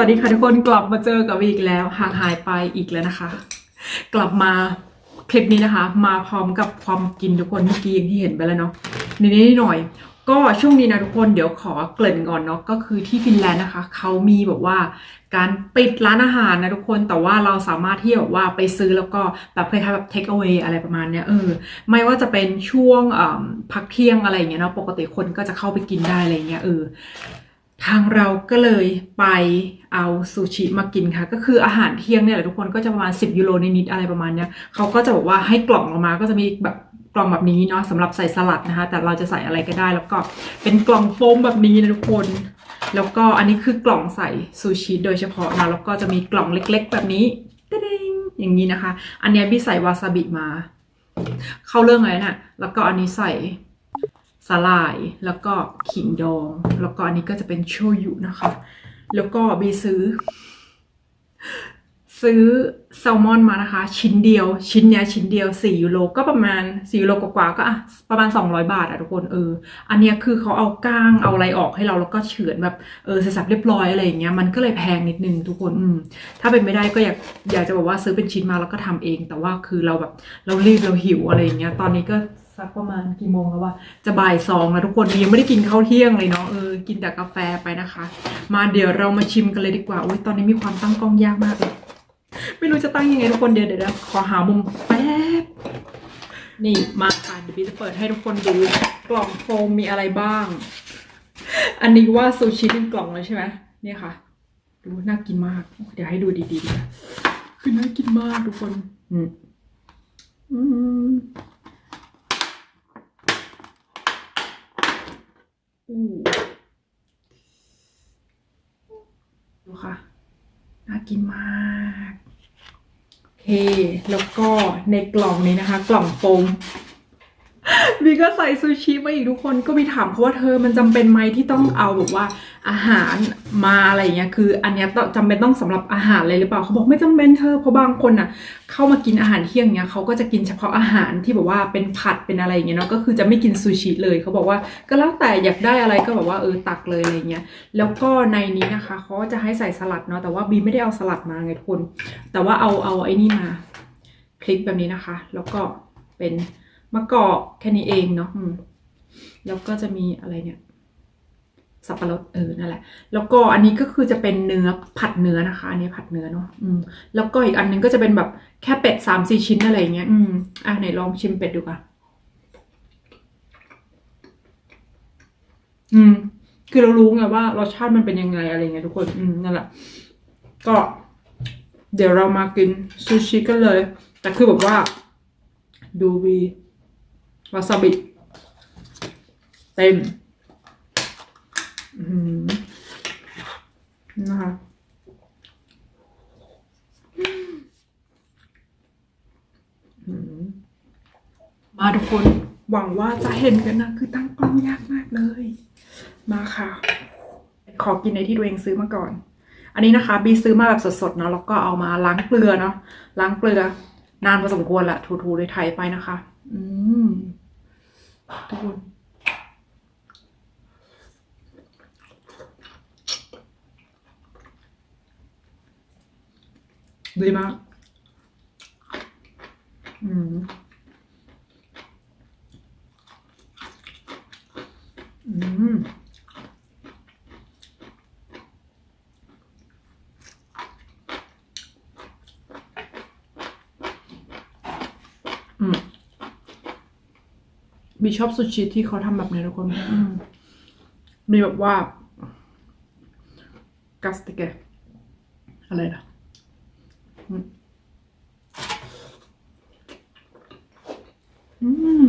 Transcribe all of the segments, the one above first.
วัสดีค่ะทุกคนกลับมาเจอกับวีอีกแล้วห่างหายไปอีกแล้วนะคะ กลับมาคลิปนี้นะคะ มาพร้อมกับความกินทุกคนเมื่อกี้อย่างที่เห็นไปแล้วเนาะนิดนิดหน่อย ก็ช่วงนี้นะทุกคนเดี๋ยวขอเกริ่นก่อนเนาะก็คือที่ฟินแลนด์นะคะเขามีแบบว่าการปิดร้านอาหารนะทุกคนแต่ว่าเราสามารถที่แบบว่าไปซื้อแล้วก็แบบคล้ายๆแบบ take away อะไรประมาณเนี้ยเออไม่ว่าจะเป็นช่วงพักเที่ยงอะไรอย่างเงี้ยเนาะปกติคนก็จะเข้าไปกินได้อะไรเงี้ยเออ ทางเราก็เลยไปเอาซูชิมากินค่ะ ก็คืออาหารเที่ยงเนี่ยแหละทุกคนก็จะประมาณ 10 ยูโรนิดๆอะไรประมาณเนี้ยเขาก็จะบอกว่าให้กล่องออกมาก็จะมีแบบกล่องแบบนี้เนาะสำหรับใส่สลัดนะคะ แต่เราจะใส่อะไรก็ได้แล้วก็เป็นกล่องโฟมแบบนี้นะทุกคน แล้วก็อันนี้คือกล่องใส่ซูชิโดยเฉพาะนะแล้วก็จะมีกล่องเล็ก ๆ แบบนี้ตะเดงอย่างนี้นะคะ อันเนี้ยพี่ใส่วาซาบิมา เข้าเรื่องเลยนะแล้วก็อันนี้ใส่ สาลาย แล้วก็ขิงดอง แล้วก็อันนี้ก็จะเป็นโชยุนะคะ แล้วก็บีซื้อ ซื้อแซลมอนมานะคะ ชิ้นเดียว ชิ้นเนี้ยชิ้นเดียว4ยูโรก็ประมาณ4ยูโรกว่าๆก็อะประมาณ 200 บาทอะทุกคนเออ อันเนี้ยคือเขาเอาก้างเอาอะไรออกให้เราแล้วก็เฉือนแบบเออเสร็จสับเรียบร้อยอะไรอย่างเงี้ยมันก็เลยแพงนิดนึงทุกคนอืมถ้าเป็นไม่ได้ก็อยากอยากจะบอกว่าซื้อเป็นชิ้นมาแล้วก็ทำเอง แต่ว่าคือเราแบบเรารีบเราหิวอะไรอย่างเงี้ยตอนนี้ก็ สักประมาณกี่โมงแล้วว่าจะบ่ายสองแล้วทุกคนยังไม่ได้กินข้าวเที่ยงเลยเนาะเออกินแต่กาแฟไปนะคะ มาเดี๋ยวเรามาชิมกันเลยดีกว่าโอ้ยตอนนี้มีความตั้งกล้องยากมากเลยไม่รู้จะตั้งยังไงทุกคนเดี๋ยวเดี๋ยวขอหามุมแป๊บนี่มาค่ะเดี๋ยวพี่จะเปิดให้ทุกคนดูกล่องโฟมมีอะไรบ้าง อันนี้ว่าซูชิเป็นกล่องเลยใช่ไหมเนี่ยค่ะ ดูน่ากินมาก เดี๋ยวให้ดูดีๆคือน่ากินมากทุกคน อืมอืม ดูค่ะ น่ากินมากโอเค แล้วก็ในกล่องนี้นะคะ กล่องโฟมบีก็ใส่ซูชิมาอีกทุกคนก็มีถามเขาว่าเธอมันจำเป็นไหมที่ต้องเอาแบบว่า อาหารมาอะไรอย่างเงี้ยคืออันเนี้ยจำเป็นต้องสำหรับอาหารเลยหรือเปล่าเขาบอกไม่จำเป็นเธอเพราะบางคนน่ะเข้ามากินอาหารเที่ยงเนี้ยเขาก็จะกินเฉพาะอาหารที่แบบว่าเป็นผัดเป็นอะไรอย่างเงี้ยเนาะก็คือจะไม่กินซูชิเลยเขาบอกว่าก็แล้วแต่อยากได้อะไรก็แบบว่าเออตักเลยอะไรเงี้ยแล้วก็ในนี้นะคะเขาจะให้ใส่สลัดเนาะแต่ว่าบีไม่ได้เอาสลัดมาไงทุกคนแต่ว่าเอาเอาไอ้นี่มาคลิกแบบนี้นะคะ แล้วก็เป็นมะกอกแค่นี้เองเนาะแล้วก็จะมีอะไรเนี่ย สับปะรดเออนั่นแหละ แล้วก็อันนี้ก็คือจะเป็นเนื้อผัดเนื้อนะคะ อันนี้ผัดเนื้อเนาะอืมแล้วก็อีกอันนึงก็จะเป็นแบบแค่เป็ดสามสี่ชิ้นอะไรอย่างเงี้ยอืมอะไหนลองชิมเป็ดดูก่อนอืม คือเรารู้ไงว่ารสชาติมันเป็นยังไงอะไรเงี้ยทุกคนอืมนั่นแหละก็ เดี๋ยวเรามากินซูชิกันเลย แต่คือแบบว่า ดูวีวาซาบิเต็ม นะคะอืมมาทุกคนหวังว่าจะเห็นกันนะ คือตั้งกล้องยากมากเลย มาค่ะ ขอกินในที่ตัวเองซื้อมาก่อน อันนี้นะคะ บีซื้อมาแบบสดๆเนาะแล้วก็เอามาล้างเกลือเนาะล้างเกลือนานพอสมควรแหละถูๆเลยไทยไปนะคะ อืมทุกคน ดีมาก อืมอืมอืมมีชอบซูชิที่เขาทำแบบนี้ทุกคนอืมมีแบบว่ากัสติเกะอะไรนะ อืม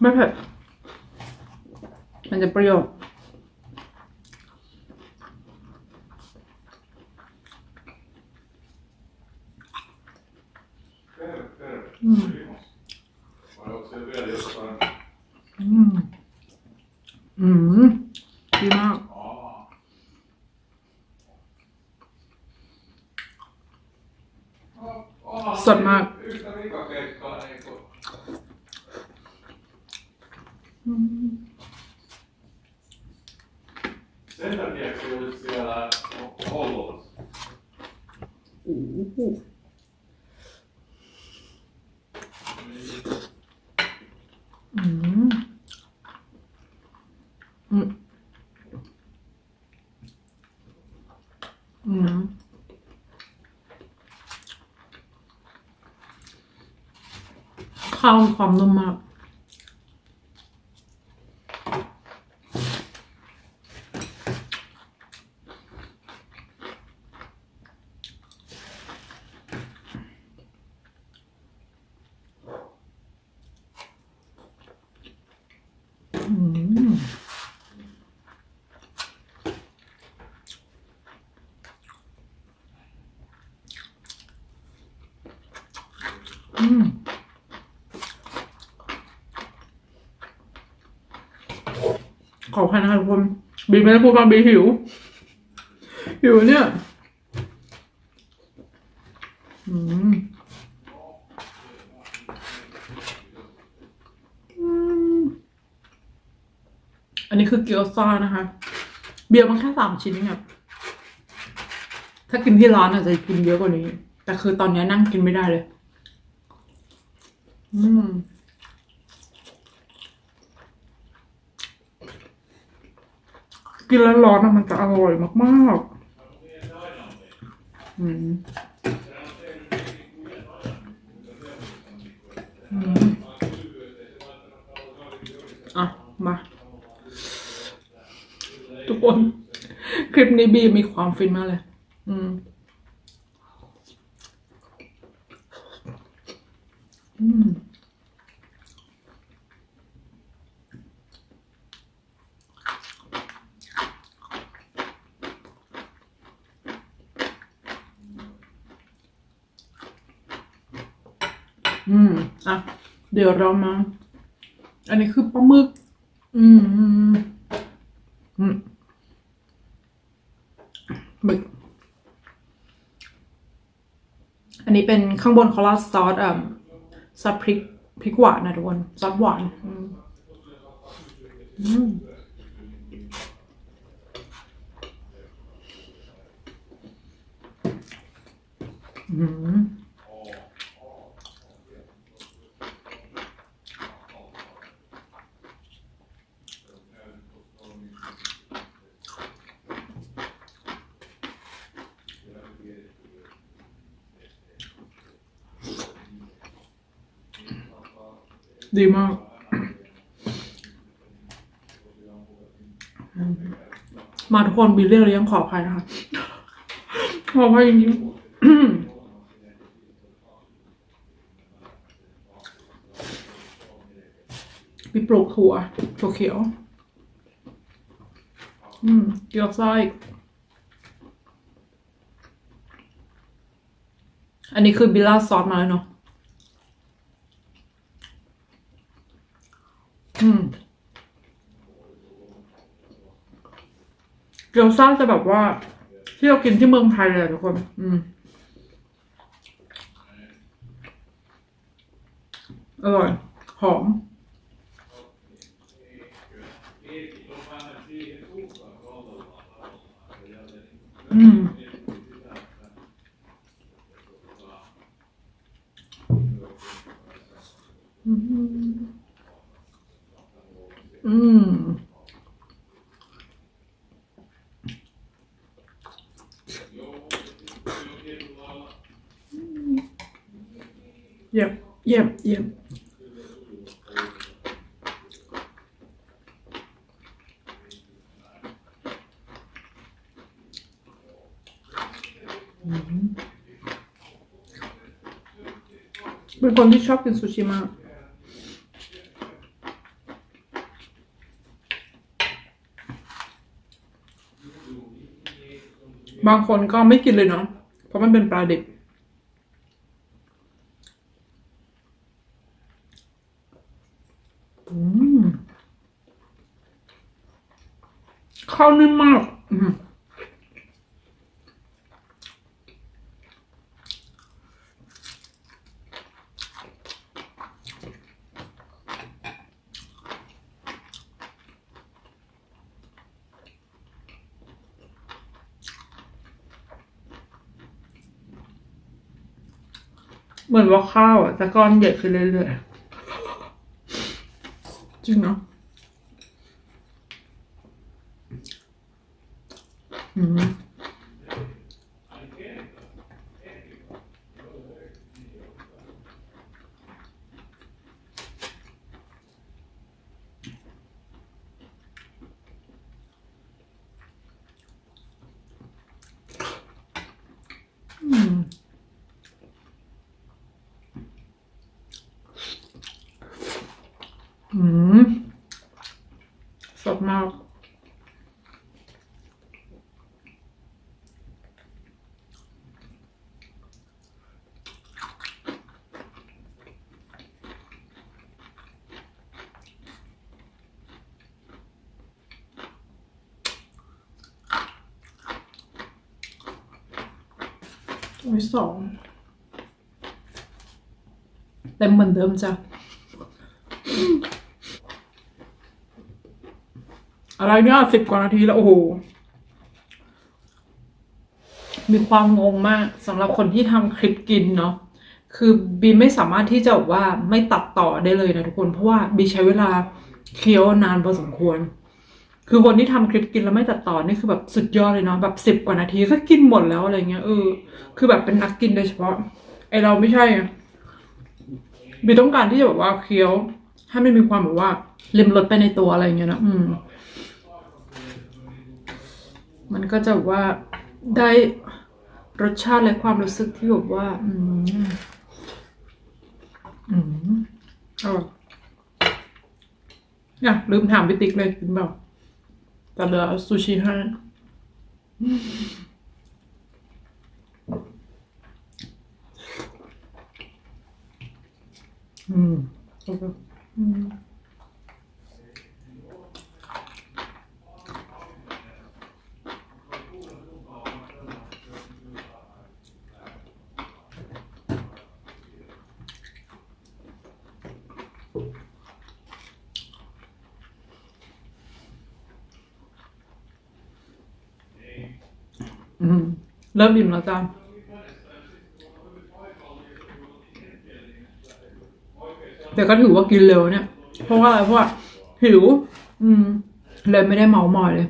ไม่เผ็ดมันจะเปรี้ยว อืม Vai observera jostain. อืม อืม ดีมาก Aa. สดมาก Yhtä vikakeikkaa ei kun... Sen takia se oli siellä Hollossa. โอ้โหอืมอืมอืม ข้าวมีความนุ่มมาก อืมอืม ขออภัยนะคะทุกคนบีไม่ได้พูดมาบีหิว หิวเนี่ยอืมอันนี้คือเกี๊ยวซ่านะคะ เบียร์มันแค่สามชิ้นเองอะถ้ากินที่ร้านอาจจะกินเยอะกว่านี้ แต่คือตอนนี้นั่งกินไม่ได้เลย อืม กินแล้วร้อนอะมันจะอร่อยมากๆอืมอืมอะ มา ทุกคน คลิปนี้บีมีความฟินมากเลย อืม อืม อืม อะ เดี๋ยวเรามา อันนี้คือปลาหมึก อืม อืมอืมหมึก อันนี้เป็นข้างบนเขาราดซอสอะซอสพริกพริกหวานนะทุกคนซอสหวาน อืมอืมอืม ดีมาก มาทุกคนบิลเลียเลี้ยงขออภัยนะคะ ขออภัยจริงมมีปลูกถั่วถั่วเขียว อืมเกี๊ยวไส้อันนี้คือบิลล่าซอสมาแล้วเนาะ อืม เกี๊ยวซ่าจะแบบว่า ที่เรากินที่เมืองไทยเลยทุกคน อืมอร่อย หอม อืมอืม อืม เยี่ยมเยี่ยมเยี่ยมเป็นคนที่ชอบกินซูชิมากบางคนก็ไม่กินเลยเนาะเพราะมันเป็นปลาดิบ ข้าวนิ่มมากเหมือนว่าข้าวอะจะก้อนใหญ่ขึ้นเรื่อยๆ จริงเนาะอืมอืม อืม สดมากตัวที่ส อะไรเนี่ยสิบกว่านาทีแล้วโอ้โห มีความงงมากสำหรับคนที่ทำคลิปกินเนาะคือบีไม่สามารถที่จะแบบว่าไม่ตัดต่อได้เลยนะทุกคน เพราะว่าบีใช้เวลาเคี้ยวนานพอสมควร คือคนที่ทำคลิปกินแล้วไม่ตัดต่อนี่คือแบบสุดยอดเลยเนาะแบบสิบกว่านาทีก็กินหมดแล้วอะไรเงี้ยเออคือแบบเป็นนักกินโดยเฉพาะไอเราไม่ใช่บีต้องการที่จะแบบว่าเคี้ยวให้มันมีความแบบว่าลิมรสไปในตัวอะไรเงี้ยนะอืม มันก็จะแบบว่าได้รสชาติและความรู้สึกที่แบบว่า อืม อืมอร่อยอะลืมถามพี่ติ๊กเลยกินเปล่าแต่เหลือซูชิให้อืมโอเคอืม เริ่มอิ่มแล้วจ้าแต่ก็ถือว่ากินเร็วเนี่ย เพราะว่าอะไรเพราะว่าหิว อืม เลยไม่ได้เมามอยเลย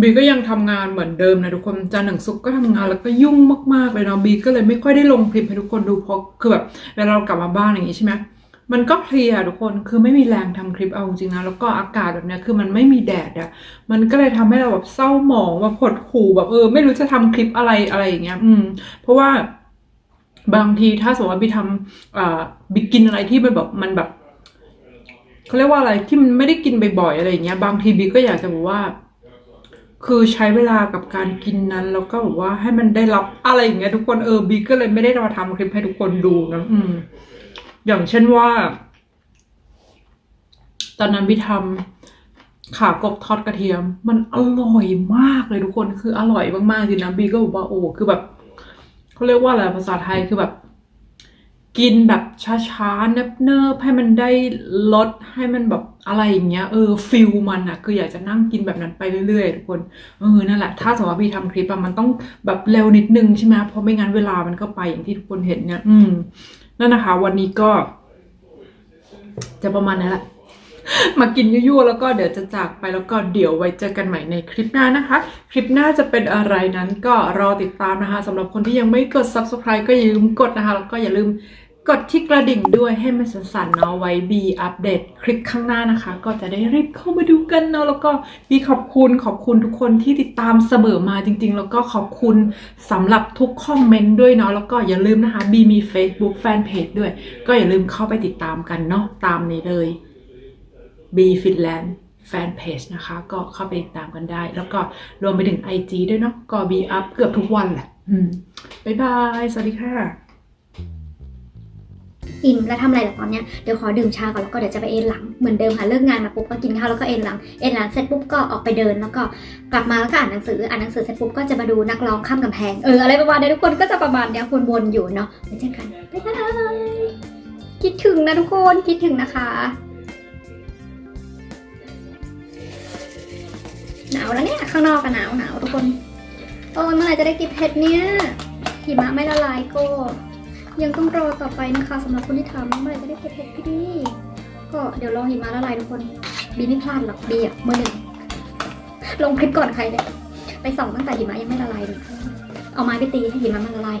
บีก็ยังทำงานเหมือนเดิมนะทุกคนจันทร์ถึงศุกร์ก็ทำงานแล้วก็ยุ่งมากๆเลยเนาะบีก็เลยไม่ค่อยได้ลงคลิปให้ทุกคนดูเพราะคือแบบเวลาเรากลับมาบ้านอย่างงี้ใช่ไหม มันก็เพลียทุกคนคือไม่มีแรงทำคลิปเอาจริงนะแล้วก็อากาศแบบเนี้ยคือมันไม่มีแดดอะมันก็เลยทำให้เราแบบเศร้าหมองแบบหดหู่แบบเออ ไม่รู้จะทำคลิปอะไรอะไรอย่างเงี้ย อืม เพราะว่าบางทีถ้าสมมติว่าบีทำอ่าบีกินอะไรที่มันแบบมันแบบเขาเรียกว่าอะไรที่มันไม่ได้กินบ่อยๆอะไรอย่างเงี้ย บางทีบีก็อยากจะบอกว่า คือใช้เวลากับการกินนั้น แล้วก็แบบว่าให้มันได้รับอะไรอย่างเงี้ยทุกคนเออบีก็เลยไม่ได้มาทำคลิปให้ทุกคนดูนะอืม อย่างเช่นว่า ตอนนั้นบีทำขากบทอดกระเทียม มันอร่อยมากเลยทุกคนคืออร่อยมากๆจริงนะบีก็บอกว่าโอ้คือแบบเขาเรียกว่าอะไรภาษาไทยคือแบบ กินแบบช้าๆเนิบๆให้มันได้ลดให้มันแบบอะไรอย่างเงี้ยเออฟิลมันอะคืออยากจะนั่งกินแบบนั้นไปเรื่อยๆทุกคนเออนั่นแหละถ้าสมมติว่าพี่ทำคลิปอะมันต้องแบบเร็วนิดนึงใช่ไหมเพราะไม่งั้นเวลามันก็ไปอย่างที่ทุกคนเห็นเนี่ย อืม นั่นนะคะ วันนี้ก็ จะประมาณนั้นแหละมากินยั่วๆแล้วก็เดี๋ยวจะจากไปแล้วก็เดี๋ยวไว้เจอกันใหม่ในคลิปหน้านะคะ คลิปหน้าจะเป็นอะไรนั้นก็รอติดตามนะคะสำหรับคนที่ยังไม่กด subscribe ก็อย่าลืมกดนะคะ แล้วก็อย่าลืม กดที่กระดิ่งด้วยให้มันสั่นๆเนาะไว้บีอัปเดตคลิปข้างหน้านะคะ ก็จะได้รีบเข้ามาดูกันเนาะแล้วก็บีขอบคุณขอบคุณทุกคนที่ติดตามเสมอมาจริง ๆ แล้วก็ขอบคุณสำหรับทุกคอมเมนต์ด้วยเนาะแล้วก็อย่าลืมนะคะบีมี Facebook Fanpage ด้วย ก็อย่าลืมเข้าไปติดตามกันเนาะตามนี้เลย B Finland Fan Page นะคะ ก็เข้าไปติดตามกันได้ แล้วก็รวมไปถึง IG ด้วยเนาะก็ B up เกือบทุกวันแหละบ๊ายบาย สวัสดีค่ะ อิ่มแล้วทำอะไรล่ะตอนเนี้ยเดี๋ยวขอดื่มชาก่อนแล้วก็เดี๋ยวจะไปเอนหลังเหมือนเดิมค่ะเลิกงานมาปุ๊บก็กินข้าวแล้วก็เอนหลังเอนหลังเสร็จปุ๊บก็ออกไปเดินแล้วก็กลับมาแล้วก็อ่านหนังสืออ่านหนังสือเสร็จปุ๊บก็จะมาดูนักร้องข้ามกำแพงเอออะไรประมาณนี้ทุกคนก็จะประมาณเนี้ยวนๆอยู่เนาะไปเจอกันบ๊ายบายคิดถึงนะทุกคนคิดถึงนะคะหนาวแล้วเนี่ยข้างนอกก็หนาวหนาวทุกคนโอ้ยเมื่อไหร่จะได้กินเผ็ดเนี่ยหิมะไม่ละลายก็ ยังต้องรอต่อไปนะคะสำหรับคนที่ถามว่าเมื่อไหร่จะได้เก็บเห็ดพี่ดีก็เดี๋ยวรอหิมะละลายทุกคน บีไม่พลาดหรอกบีอะมือหนึ่งลงคลิปก่อนใครเลยไปส่องตั้งแต่หิมะยังไม่ละลายเลยเอาไม้ไปตีให้หิมะมันละลาย